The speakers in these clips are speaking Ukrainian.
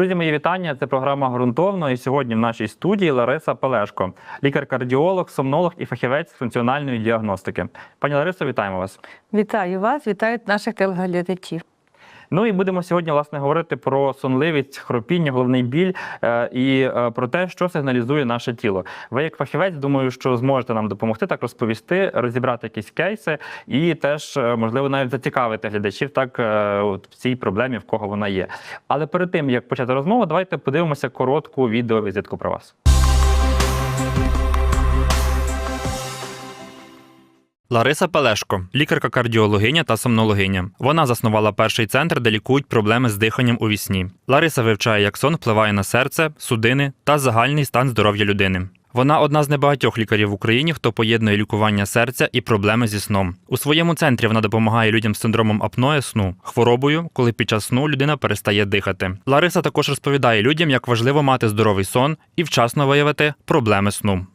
Друзі, мої вітання. Це програма ґрунтовно. І сьогодні в нашій студії Лариса Пелешко, лікар-кардіолог, сомнолог і фахівець з функціональної діагностики. Пані Ларисо, вітаємо вас. Вітаю вас, вітаю наших телеглядачів. Ну і будемо сьогодні власне говорити про сонливість, хропіння, головний біль е, і е, про те, що сигналізує наше тіло. Ви, як фахівець, думаю, що зможете нам допомогти так розповісти, розібрати якісь кейси і теж е, можливо навіть зацікавити глядачів так от в цій проблемі, в кого вона є. Але перед тим як почати розмову, давайте подивимося коротку відеовізитку про вас. Лариса Пелешко, лікарка-кардіологиня та сомнологиня. Вона заснувала перший центр, де лікують проблеми з диханням у вісні. Лариса вивчає, як сон впливає на серце, судини та загальний стан здоров'я людини. Вона одна з небагатьох лікарів в Україні, хто поєднує лікування серця і проблеми зі сном. У своєму центрі вона допомагає людям з синдромом апноe сну, хворобою, коли під час сну людина перестає дихати. Лариса також розповідає людям, як важливо мати здоровий сон і вчасно виявити проблеми сну.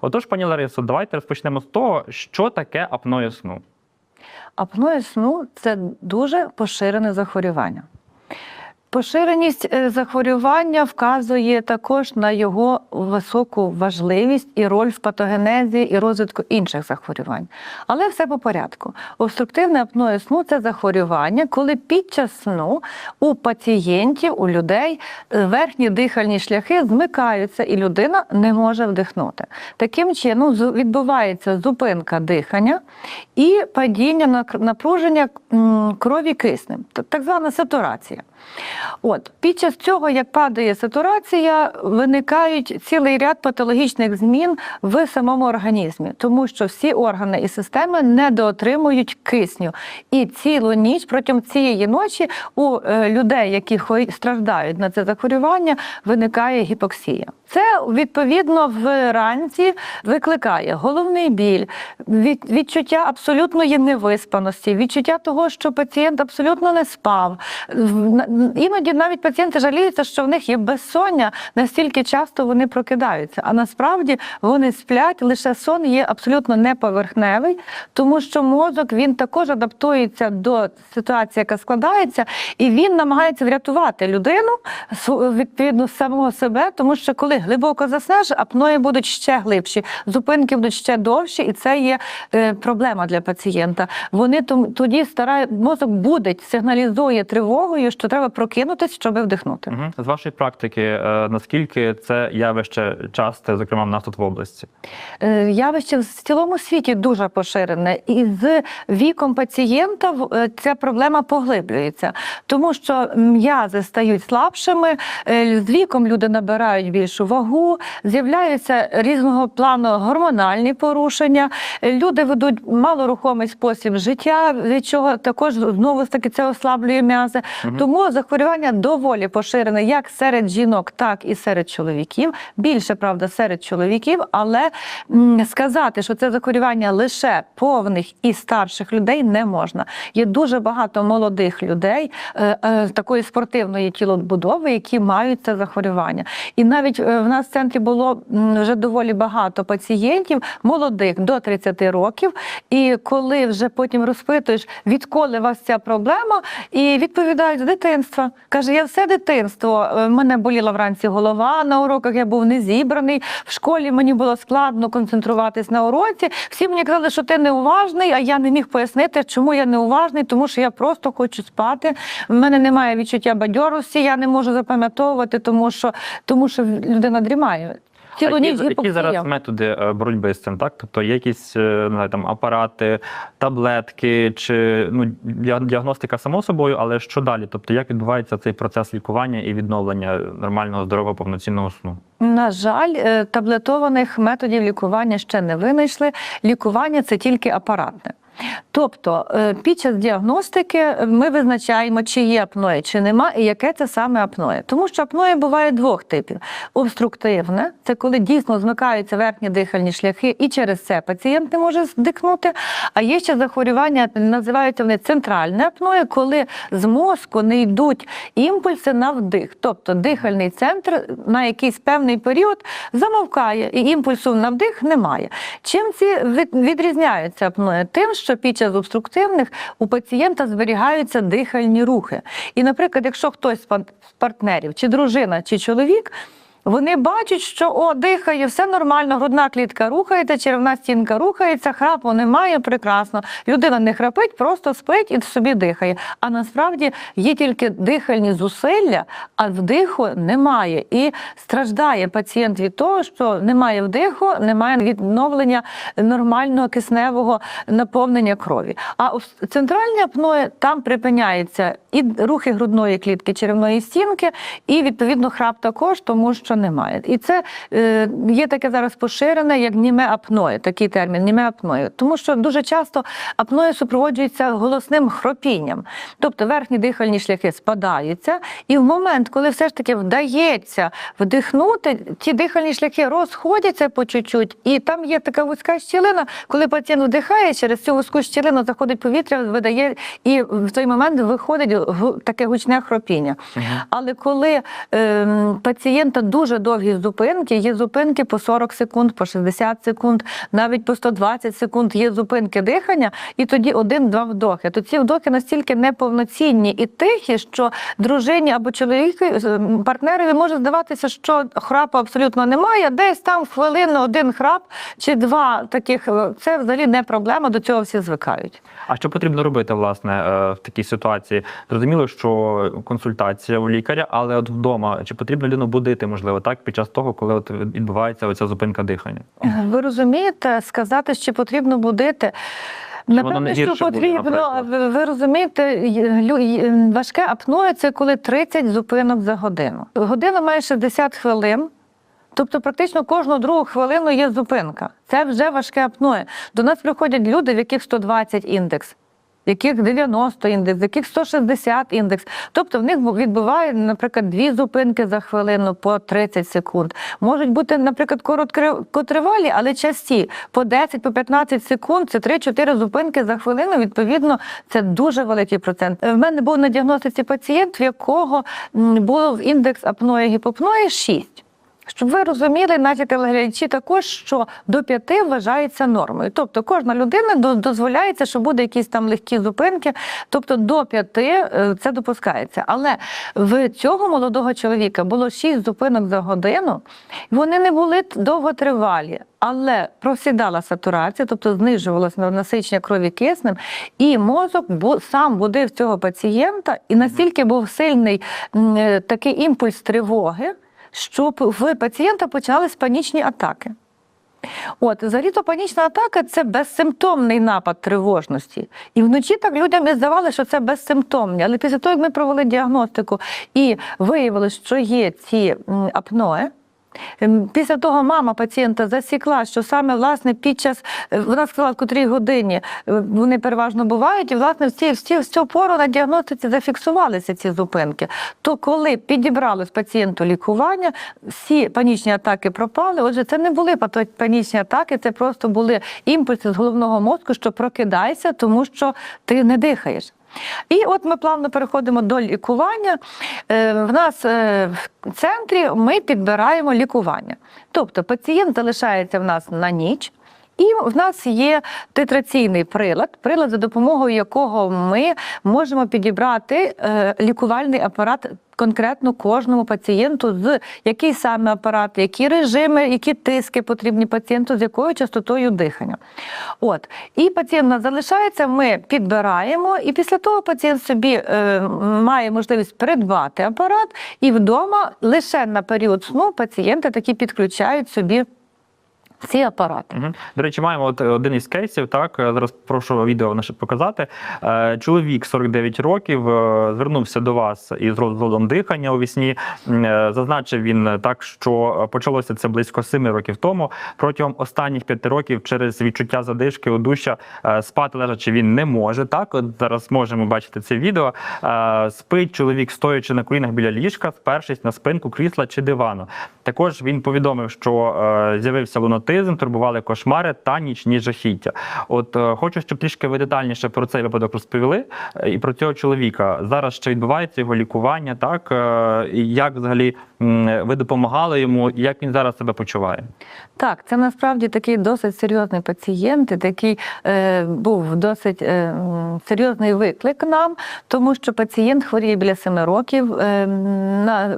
Отож, пані Ларисо, давайте розпочнемо з того, що таке апноє сну. Апноє сну це дуже поширене захворювання. Поширеність е, захворювання вказує також на його високу важливість і роль в патогенезі і розвитку інших захворювань. Але все по порядку. Обструктивне апноє сну це захворювання, коли під час сну у пацієнтів, у людей е, верхні дихальні шляхи змикаються, і людина не може вдихнути. Таким чином відбувається зупинка дихання і падіння напруження крові киснем, так звана сатурація. От під час цього, як падає сатурація, виникають цілий ряд патологічних змін в самому організмі, тому що всі органи і системи недоотримують кисню. І цілу ніч протягом цієї ночі у е, людей, які страждають на це захворювання, виникає гіпоксія. Це відповідно вранці викликає головний біль, відчуття абсолютної невиспаності, відчуття того, що пацієнт абсолютно не спав. Іноді навіть пацієнти жаліються, що в них є безсоння, настільки часто вони прокидаються. А насправді вони сплять, лише сон є абсолютно неповерхневий, тому що мозок він також адаптується до ситуації, яка складається, і він намагається врятувати людину відповідно самого себе, тому що коли глибоко заснеш, апної будуть ще глибші, зупинки будуть ще довші, і це є е, проблема для пацієнта. Вони тоді старають, мозок будить, сигналізує тривогою, що треба прокинутись, щоб вдихнути. Угу. З вашої практики, е, наскільки це явище часте, зокрема в нас тут в області? Е, Явище в цілому світі дуже поширене, і з віком пацієнта е, ця проблема поглиблюється, тому що м'язи стають слабшими, е, з віком люди набирають більшу вагу, з'являються різного плану гормональні порушення. Люди ведуть малорухомий спосіб життя, від чого також знову ж таки це ослаблює м'язи. Тому захворювання доволі поширене як серед жінок, так і серед чоловіків. Більше правда серед чоловіків, але сказати, що це захворювання лише повних і старших людей не можна. Є дуже багато молодих людей е, е, такої спортивної тілобудови, які мають це захворювання. І навіть е, в нас в центрі було вже доволі багато пацієнтів молодих до 30 років. І коли вже потім розпитуєш, відколи у вас ця проблема, і відповідають з дитинства. Каже, я все дитинство. е, мене боліла вранці голова на уроках, я був незібраний. В школі мені було складно концентруватись на уроці. Всі мені казали, що ти неуважний, а я не міг пояснити, чому я неуважний, тому що я просто хочу спати. В мене немає відчуття бадьорості, я не можу запам'ятовувати, тому що, тому що людина дрімає. Цілу А ніч які, які зараз методи е, боротьби з цим? Так, тобто є якісь е, не знаю, там апарати, таблетки чи ну діагностика само собою, але що далі? Тобто, як відбувається цей процес лікування і відновлення нормального здорового повноцінного сну? На жаль, е, таблетованих методів лікування ще не винайшли. Лікування це тільки апаратне. Тобто е, під час діагностики ми визначаємо, чи є апноє, чи нема, і яке це саме апноє. Тому що апноє буває двох типів: обструктивне це коли дійсно змикаються верхні дихальні шляхи, і через це пацієнт не може здихнути. А є ще захворювання, називаються вони центральне апноє, коли з мозку не йдуть імпульси на вдих. Тобто дихальний центр на якийсь певний період замовкає, і імпульсу на вдих немає. Чим ці від- відрізняються апноє? Тим, що що під час обструктивних у пацієнта зберігаються дихальні рухи. І, наприклад, якщо хтось з партнерів, чи дружина, чи чоловік. Вони бачать, що о, дихає, все нормально, грудна клітка рухається, черевна стінка рухається, храпу немає, прекрасно. Людина не храпить, просто спить і собі дихає. А насправді є тільки дихальні зусилля, а вдиху немає. І страждає пацієнт від того, що немає вдиху, немає відновлення нормального кисневого наповнення крові. А у центральній там припиняється і рухи грудної клітки черевної стінки, і відповідно храп також, тому що немає. І це е, є таке зараз поширене, як німе апноє, такий термін німе апноє. Тому що дуже часто апноє супроводжується голосним хропінням. Тобто верхні дихальні шляхи спадаються, і в момент, коли все ж таки вдається вдихнути, ті дихальні шляхи розходяться по чуть-чуть, і там є така вузька щілина, коли пацієнт вдихає, через цю вузьку щілину заходить повітря, видає, і в той момент виходить таке гучне хропіння. Але коли ем, пацієнта дуже довгі зупинки, є зупинки по 40 секунд, по 60 секунд, навіть по 120 секунд є зупинки дихання, і тоді один-два вдохи. То ці вдохи настільки неповноцінні і тихі, що дружині або чоловіку ем, партнерові може здаватися, що храпу абсолютно немає. Десь там хвилину один храп чи два таких е, це взагалі не проблема. До цього всі звикають. А що потрібно робити власне е, в такій ситуації? Зрозуміло, що консультація у лікаря, але от вдома чи потрібно людину будити, можливо, так під час того, коли от відбувається оця зупинка дихання? Ви розумієте, сказати, що потрібно будити. Напевно, що гірше буде, потрібно, ви, розумієте, важке апноє це коли 30 зупинок за годину. Година має 60 хвилин. Тобто, практично кожну другу хвилину є зупинка. Це вже важке апноє. До нас приходять люди, в яких 120 індекс, яких 90 індекс, яких 160 індекс. Тобто в них відбуває, наприклад, дві зупинки за хвилину по 30 секунд. Можуть бути, наприклад, короткотривалі, але часті по 10, по 15 секунд. Це 3-4 зупинки за хвилину. Відповідно, це дуже великий процент. В мене був на діагностиці пацієнт, в якого був індекс апної гіпопної 6. Щоб ви розуміли, наші телеглядачі також, що до п'яти вважається нормою. Тобто кожна людина дозволяється, що буде якісь там легкі зупинки. Тобто до п'яти е, це допускається. Але в цього молодого чоловіка було шість зупинок за годину. Вони не були довготривалі. Але просідала сатурація, тобто знижувалося насичення крові киснем, і мозок сам будив цього пацієнта, і настільки був сильний е, такий імпульс тривоги, що п- в пацієнта почались панічні атаки. От, взагалі то панічна атака це безсимптомний напад тривожності. І вночі так людям і здавалося, що це безсимптомні. Але після того, як ми провели діагностику і виявили, що є ці апноe, Після того мама пацієнта засікла, що саме власне під час е, вона сказала, в котрій годині е, вони переважно бувають, і власне в ці, в ці, в цю пору на діагностиці зафіксувалися ці зупинки. То коли підібралось пацієнту лікування, всі панічні атаки пропали. Отже, це не були панічні атаки, це просто були імпульси з головного мозку, що прокидайся, тому що ти не дихаєш. І от ми плавно переходимо до лікування. Е, В нас е, в центрі ми підбираємо лікування. Тобто пацієнт залишається в нас на ніч. І в нас є титраційний прилад, прилад, за допомогою якого ми можемо підібрати е, лікувальний апарат конкретно кожному пацієнту, з який саме апарат, які режими, які тиски потрібні пацієнту, з якою частотою дихання. От і пацієнт у нас залишається, ми підбираємо, і після того пацієнт собі е, має можливість придбати апарат, і вдома лише на період сну пацієнти такі підключають собі ці апарати. Угу. До речі, маємо от один із кейсів. Так зараз прошу відео наше показати. Е, Чоловік 49 років е, звернувся до вас із розладом дихання у вісні. Е, Зазначив він так, що почалося це близько 7 років тому. Протягом останніх 5 років через відчуття задишки у дуща е, спати лежачи він не може. Так, от зараз можемо бачити це відео. Спить чоловік, стоячи на колінах біля ліжка, спершись на спинку крісла чи дивану. Також він повідомив, що з'явився лунотип аутизм, турбували кошмари та нічні жахіття. От е, хочу, щоб трішки ви детальніше про цей випадок розповіли е, і про цього чоловіка. Зараз ще відбувається його лікування, так е, як взагалі ви допомагали йому, як він зараз себе почуває? Так, це насправді такий досить серйозний пацієнт, і такий е, був досить е, серйозний виклик нам, тому що пацієнт хворіє біля семи років. Е, на,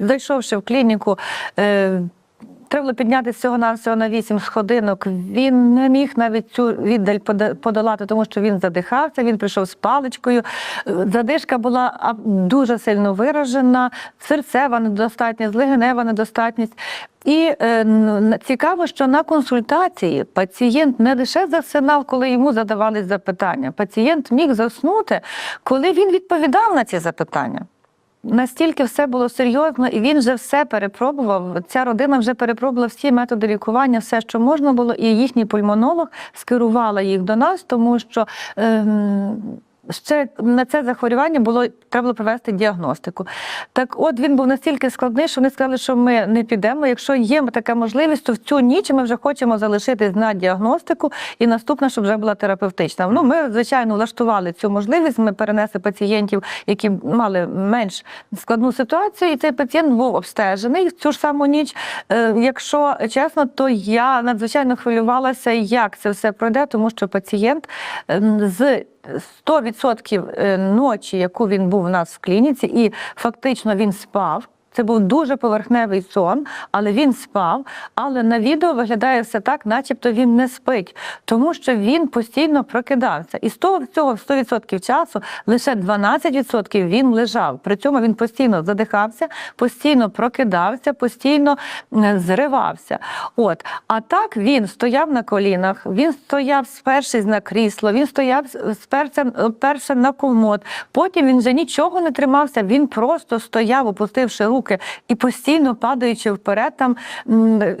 зайшовши в клініку. Треба було піднятися всього на всього на вісім сходинок. Він не міг навіть цю віддаль подолати, тому що він задихався. Він прийшов з паличкою. Задишка була дуже сильно виражена, серцева недостатність, легенева недостатність. І е, цікаво, що на консультації пацієнт не лише засинав, коли йому задавались запитання. Пацієнт міг заснути, коли він відповідав на ці запитання. Настільки все було серйозно, і він вже все перепробував. Ця родина вже перепробувала всі методи лікування, все, що можна було, і їхній пульмонолог скерувала їх до нас, тому що. Ем, Ще на це захворювання було треба було провести діагностику. Так, от він був настільки складний, що вони сказали, що ми не підемо. Якщо є така можливість, то в цю ніч ми вже хочемо залишитись на діагностику, і наступна, щоб вже була терапевтична. Ну, ми звичайно влаштували цю можливість. Ми перенесли пацієнтів, які мали менш складну ситуацію, і цей пацієнт був обстежений в цю ж саму ніч. Е, Якщо чесно, то я надзвичайно хвилювалася, як це все пройде, тому що пацієнт ем, з 100% е, ночі, яку він був у нас в клініці, і фактично він спав. Це був дуже поверхневий сон, але він спав. Але на відео виглядає все так, начебто він не спить, тому що він постійно прокидався. І з того всього 100% часу лише 12% він лежав. При цьому він постійно задихався, постійно прокидався, постійно е, зривався. От, а так він стояв на колінах, він стояв спершись на крісло, він стояв сперся, на комод. Потім він вже нічого не тримався. Він просто стояв, опустивши руки і постійно падаючи вперед. Там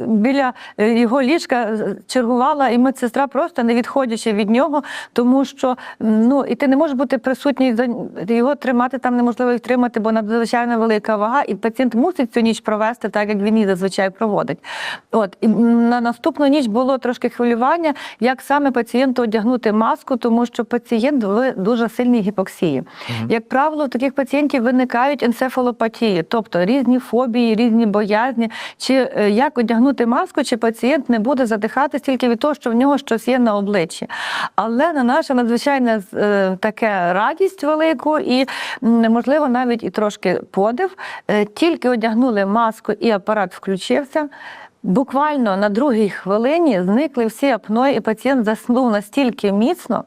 біля е, його ліжка е, чергувала і медсестра, просто не відходячи від нього, тому що ну і ти не можеш бути присутній його тримати там неможливо їх тримати, бо надзвичайно велика вага, і пацієнт мусить цю ніч провести, так як він її зазвичай проводить. От і на наступну ніч було трошки хвилювання, як саме пацієнту одягнути маску, тому що пацієнт в дуже сильній гіпоксії. Як правило, у таких пацієнтів виникають енцефалопатії, тобто різні фобії, різні боязні. Чи е, як одягнути маску, чи пацієнт не буде задихатись тільки від того, що в нього щось є на обличчі. Але на наша надзвичайна е, таке радість велику і м, можливо навіть і трошки подив. е, Тільки одягнули маску і апарат включився. Буквально на другій хвилині зникли всі апної, і пацієнт заснув настільки міцно,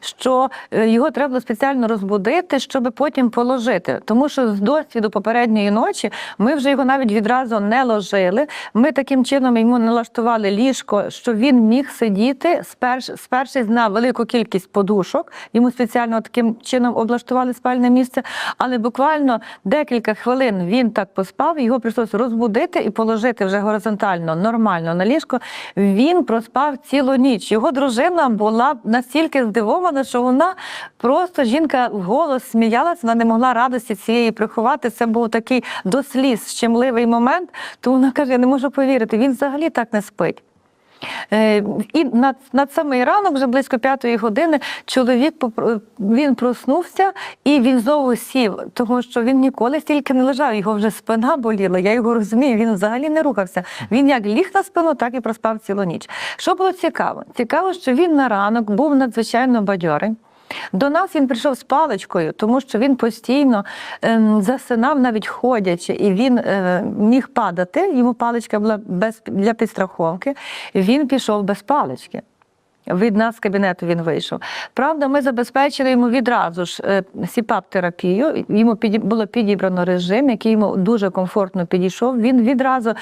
що е, його треба спеціально розбудити, щоб потім положити. Тому що з досвіду попередньої ночі ми вже його навіть відразу не ложили. Ми таким чином йому налаштували ліжко, що він міг сидіти, сперш, спершись на велику кількість подушок. Йому спеціально таким чином облаштували спальне місце. Але буквально декілька хвилин він так поспав, його прийшлося розбудити і положити вже горизонтально, нормально на ліжко. Він проспав цілу ніч. Його дружина була настільки здивована, що вона просто жінка вголос сміялася, вона не могла радості цієї приховати. Це був такий до сліз щемливий момент. То вона каже: я не можу повірити, він взагалі так не спить. Е, І над, над самий ранок, вже близько п'ятої години, чоловік він проснувся і він знову сів, тому що він ніколи стільки не лежав, його вже спина боліла. Я його розумію, він взагалі не рухався. Він як ліг на спину, так і проспав цілу ніч. Що було цікаво? Цікаво, що він на ранок був надзвичайно бадьорий. До нас він прийшов з паличкою, тому що він постійно ем, засинав, навіть ходячи, і він е, міг падати. Йому паличка була без для підстраховки. Він пішов без палички. Від нас з кабінету він вийшов. Правда, ми забезпечили йому відразу ж е, сіпап-терапію. Йому було підібрано режим, який йому дуже комфортно підійшов. Він відразу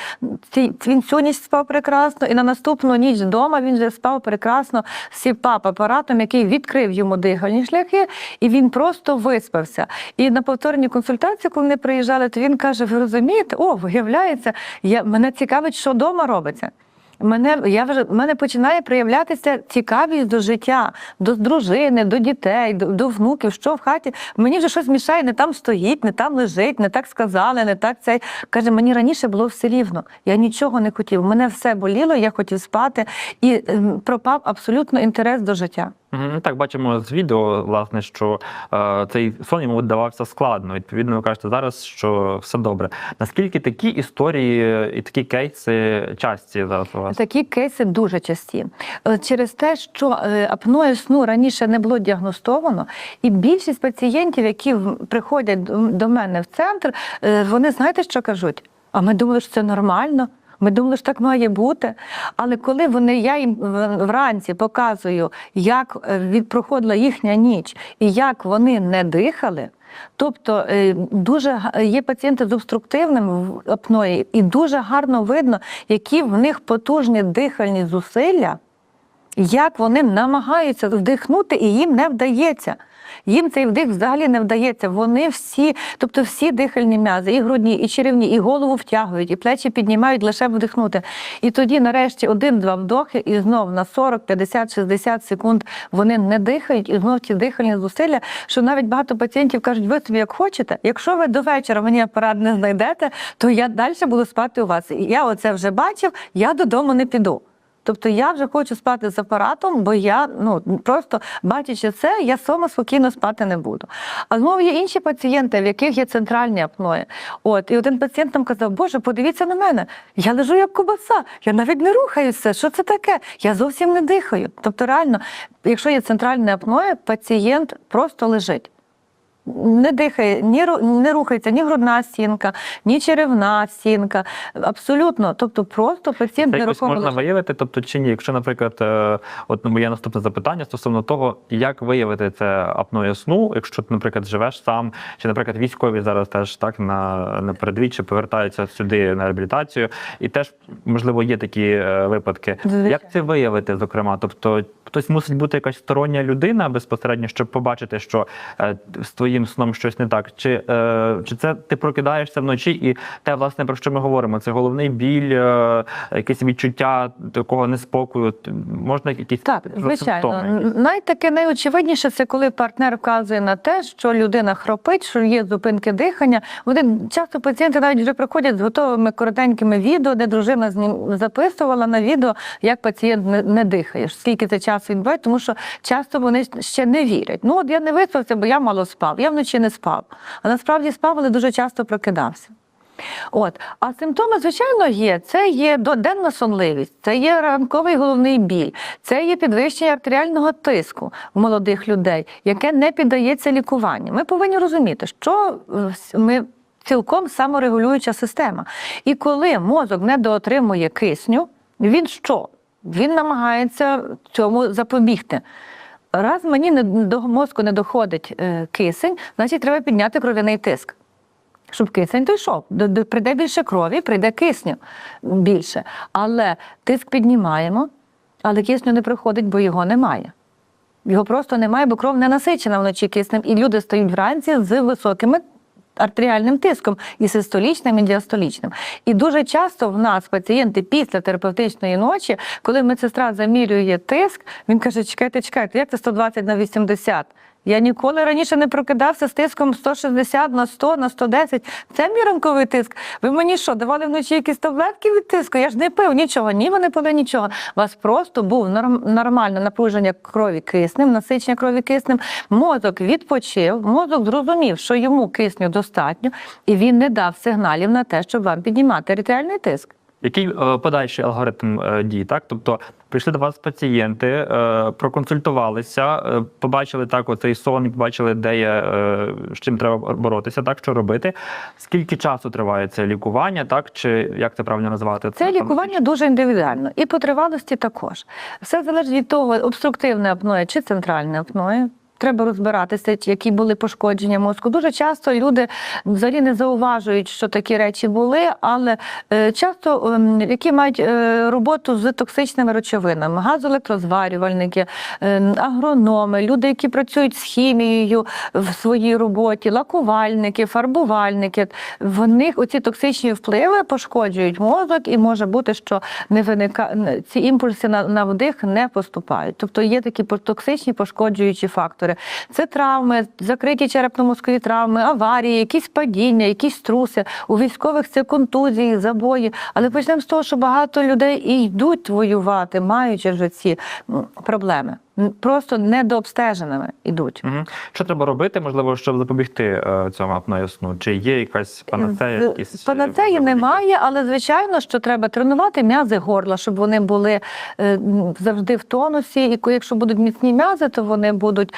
він цю ніч спав прекрасно, і на наступну ніч вдома він вже спав прекрасно з сіпап-апаратом, який відкрив йому дихальні шляхи, і він просто виспався. І на повторній консультації, коли вони приїжджали, то він каже: Ви розумієте, о, виявляється, я, мене цікавить, що вдома робиться. Мене я вже мене починає проявлятися цікавість до життя, до дружини, до дітей, до, до внуків. Що в хаті мені вже щось мішає, не там стоїть, не там лежить, не так сказали, не так цей каже. Мені раніше було все рівно. Я нічого не хотів. Мене все боліло, я хотів спати, і ем, пропав абсолютно інтерес до життя. Ну, Так, бачимо з відео, власне, що е, цей сон йому давався складно. Відповідно, ви кажете зараз, що все добре. Наскільки такі історії і такі кейси часті зараз у вас? Такі кейси дуже часті Е, через те, що е, апноє сну раніше не було діагностовано, і більшість пацієнтів, які приходять до- мене в центр, е, вони знаєте, що кажуть? А ми думали, що це нормально. Ми думали, що так має бути. Але коли вони, я їм вранці показую, як е, проходила їхня ніч і як вони не дихали. Тобто е, дуже є пацієнти з обструктивним апної, і дуже гарно видно, які в них потужні дихальні зусилля, як вони намагаються вдихнути, і їм не вдається. Їм цей вдих взагалі не вдається. Вони всі, тобто всі дихальні м'язи, і грудні, і черевні, і голову втягують, і плечі піднімають лише вдихнути. І тоді, нарешті, один-два вдохи, і знов на 40, 50, 60 секунд вони не дихають, і знов ці дихальні зусилля, що навіть багато пацієнтів кажуть, ви собі як хочете. Якщо ви до вечора мені апарат не знайдете, то я далі буду спати у вас. І Я оце вже бачив, я додому не піду. Тобто я вже хочу спати з апаратом, бо я ну просто бачачи це, я сама спокійно спати не буду. А знову є інші пацієнти, в яких є центральні апної. От і один пацієнт нам казав: Боже, подивіться на мене, я лежу як кубаса, я навіть не рухаюся. Що це таке? Я зовсім не дихаю. Тобто, реально, якщо є центральне апноє, пацієнт просто лежить. Не дихає, ні не рухається ні грудна стінка, ні черевна стінка. Абсолютно. Тобто просто пацієнт Це якось можна виявити, тобто чи ні? Якщо, наприклад, е, от моє наступне запитання стосовно того, як виявити це апноє сну, якщо ти, наприклад, живеш сам, чи, наприклад, військові зараз теж так на, на передвій, повертаються сюди на реабілітацію, і теж можливо є такі е, випадки. Звичайно. Як це виявити, зокрема? Тобто, хтось мусить бути якась стороння людина безпосередньо, щоб побачити, що е, з твоїм сном щось не так, чи, е, чи це ти прокидаєшся вночі, і те, власне, про що ми говоримо? Це головний біль, е, якесь відчуття такого неспокою. Можна якісь Так, звичайно. Найтаке найочевидніше це коли партнер вказує на те, що людина хропить, що є зупинки дихання. Вони часто пацієнти навіть вже приходять з готовими коротенькими відео, де дружина з ним записувала на відео, як пацієнт не, не дихає. Скільки це часу відбувається, тому що часто вони ще не вірять. Ну от я не виспався, бо я мало спав. Я вночі не спав. А насправді спав, але дуже часто прокидався. От, а симптоми, звичайно, є. Це є денна сонливість, це є ранковий головний біль, це є підвищення артеріального тиску в молодих людей, яке не піддається лікуванню. Ми повинні розуміти, що е, ми цілком саморегулююча система. І коли мозок недоотримує кисню, він що? Він намагається цьому запобігти. Раз мені не до мозку не доходить е, кисень, значить треба підняти кров'яний тиск. Щоб кисень дійшов. Д- д- Прийде більше крові, прийде кисню більше. Але тиск піднімаємо, але кисню не приходить, бо його немає. Його просто немає, бо кров не насичена вночі киснем, і люди стають вранці з високими артеріальним тиском і систолічним, і діастолічним. І дуже часто в нас пацієнти після терапевтичної ночі, коли медсестра замірює тиск, він каже: чекайте, чекайте, як це 120 на 80? Я ніколи раніше не прокидався з тиском 160 на 100 на 110. Це мій ранковий тиск. Ви мені що, давали вночі якісь таблетки від тиску? Я ж не пив нічого, ні, ви не пили нічого. У вас просто був норм- нормальне напруження крові киснем, насичення крові киснем. Мозок відпочив, мозок зрозумів, що йому кисню достатньо, і він не дав сигналів на те, щоб вам піднімати артеріальний тиск. Який е, подальший алгоритм е, дій? Так, тобто прийшли до вас пацієнти, е, проконсультувалися, побачили так оцей сон, побачили, де є з чим треба боротися, так що робити. Скільки часу триває це лікування, так чи як це правильно називати? Це лікування дуже індивідуально і по тривалості також. Все залежить від того, обструктивне апноє чи центральне апноє. Треба розбиратися, які були пошкодження мозку. Дуже часто люди взагалі не зауважують, що такі речі були, але е, часто ем, які мають е, роботу з токсичними речовинами, газоелектрозварювальники, е, агрономи, люди, які працюють з хімією в своїй роботі, лакувальники, фарбувальники. В них оці токсичні впливи пошкоджують мозок, і може бути, що не виника... ці імпульси на, на вдих не поступають. Тобто є такі токсичні пошкоджуючі фактори. Це травми, закриті черепно-мозкові травми, аварії, якісь падіння, якісь труси. У військових це контузії, забої. Але почнемо з того, що багато людей і йдуть воювати, маючи вже ці проблеми. Просто недообстеженими йдуть. Угу. Що треба робити, можливо, щоб запобігти е, цьому апної сну? Чи є якась панацея? Якісь, е, Панацеї немає, але звичайно, що треба тренувати м'язи горла, щоб вони були е, завжди в тонусі. І якщо будуть міцні м'язи, то вони будуть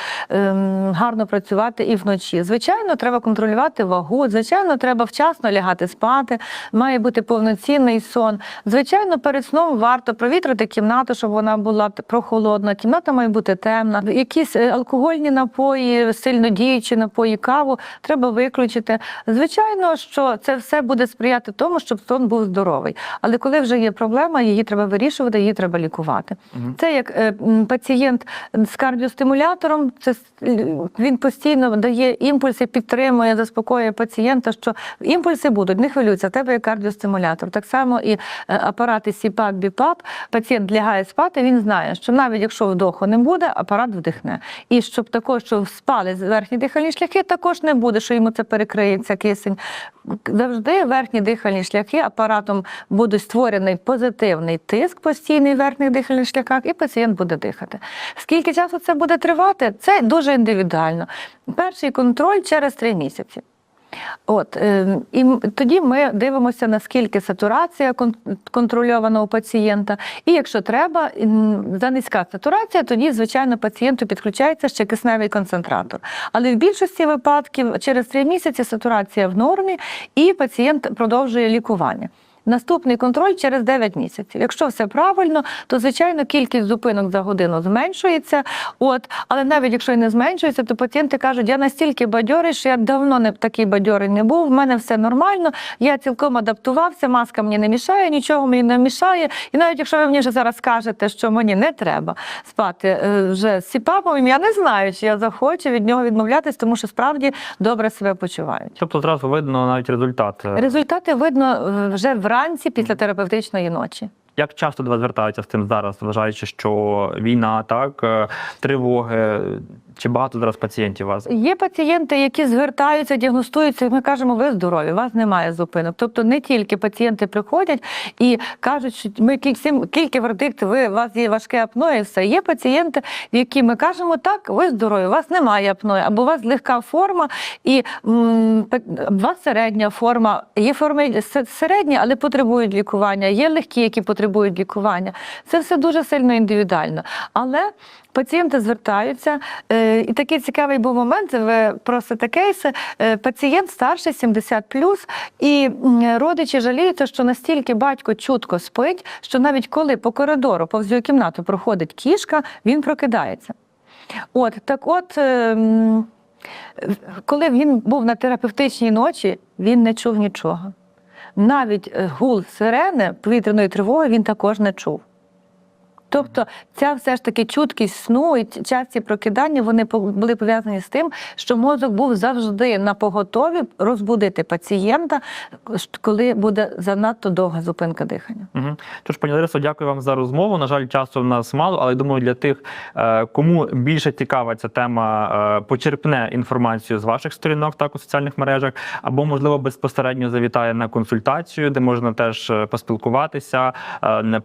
гарно працювати і вночі. Звичайно, треба контролювати вагу. Звичайно, треба вчасно лягати спати. Має бути повноцінний сон. Звичайно, перед сном варто провітрити кімнату, щоб вона була прохолодна. Кімната має бути темна. Якісь е, алкогольні напої, сильно діючі напої, каву треба виключити. Звичайно, що це все буде сприяти тому, щоб сон був здоровий. Але коли вже є проблема, її треба вирішувати, її треба лікувати. Мгм. Це як е, пацієнт з кардіостимулятором, це він постійно дає імпульси, підтримує, заспокоює пацієнта, що імпульси будуть, не хвилюйся, в тебе є кардіостимулятор. Так само і е, апарати СІПАП, БІПАП, пацієнт лягає спати, він знає, що навіть якщо вдоху буде, апарат вдихне. І щоб також, що спали верхні дихальні шляхи, також не буде, що йому це перекриється кисень. Завжди верхні дихальні шляхи апаратом буде створений позитивний тиск постійний в верхніх дихальних шляхах, і пацієнт буде дихати. Скільки часу це буде тривати? Це дуже індивідуально. Перший контроль через три місяці. От е, і тоді ми дивимося, наскільки сатурація контрольована у пацієнта. І якщо треба, за низька сатурація, тоді, звичайно, пацієнту підключається ще кисневий концентратор. Але в більшості випадків через три місяці сатурація в нормі, і пацієнт продовжує лікування. Наступний контроль через 9 місяців. Якщо все правильно, то звичайно кількість зупинок за годину зменшується. От, але навіть якщо і не зменшується, то пацієнти кажуть, я настільки бадьорий, що я давно не такий бадьорий не був. В мене все нормально, я цілком адаптувався, маска мені не мішає, нічого мені не мішає. І навіть якщо ви мені вже зараз скажете, що мені не треба спати е, вже з сіпапом, я не знаю, чи я захочу від нього відмовлятись, тому що справді добре себе почувають. Тобто одразу видно навіть результат. Е, Результати видно е, вже вранці після терапевтичної ночі. Як часто до вас звертаються з тим зараз, вважаючи, що війна, так, е, тривоги, чи багато зараз пацієнтів у вас? Є пацієнти, які звертаються, діагностуються. і Ми кажемо, ви здорові, у вас немає зупинок. Тобто не тільки пацієнти приходять і кажуть, що ми всім кілька вердикт, ви у вас є важке апноє, і все. Є пацієнти, які ми кажемо, так, ви здорові, у вас немає апної, або у вас легка форма, і у вас середня форма. Є форми середні, але потребують лікування. Є легкі, які потребують лікування. Це все дуже сильно індивідуально. Але пацієнти звертаються. Е, І такий цікавий був момент. Ви просите кейси. Е, Пацієнт старший 70 і родичі жаліються, що настільки батько чутко спить, що навіть коли по коридору повз його кімнату проходить кішка, він прокидається. От так, от. е, Коли він був на терапевтичній ночі, він не чув нічого. Навіть е, гул сирени повітряної тривоги він також не чув. Тобто ця все ж таки чуткість сну і часті прокидання вони були пов'язані з тим, що мозок був завжди на поготові розбудити пацієнта, коли буде занадто довга зупинка дихання. Угу. Тож, пані Ларисо, дякую вам за розмову. На жаль, часу в нас мало, але думаю, для тих, е, кому більше цікава ця тема, е, почерпне інформацію з ваших сторінок, так у соціальних мережах, або можливо безпосередньо завітає на консультацію, де можна теж е, поспілкуватися,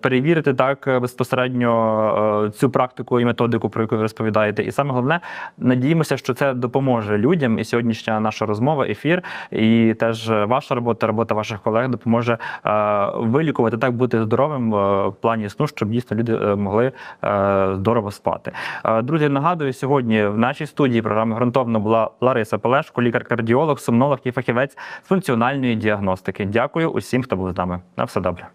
перевірити так безпосередньо е, цю практику і методику, про яку ви розповідаєте. І саме головне, надіємося, що це допоможе людям. І сьогоднішня наша розмова, ефір, і теж е, ваша робота, робота ваших колег допоможе е, вилікувати так, бути здоровим в плані сну, щоб дійсно люди могли здорово спати. Друзі, нагадую, сьогодні в нашій студії програми ґрунтовно була Лариса Пелешко, лікар-кардіолог, сомнолог і фахівець з функціональної діагностики. Дякую усім, хто був з нами. На все добре.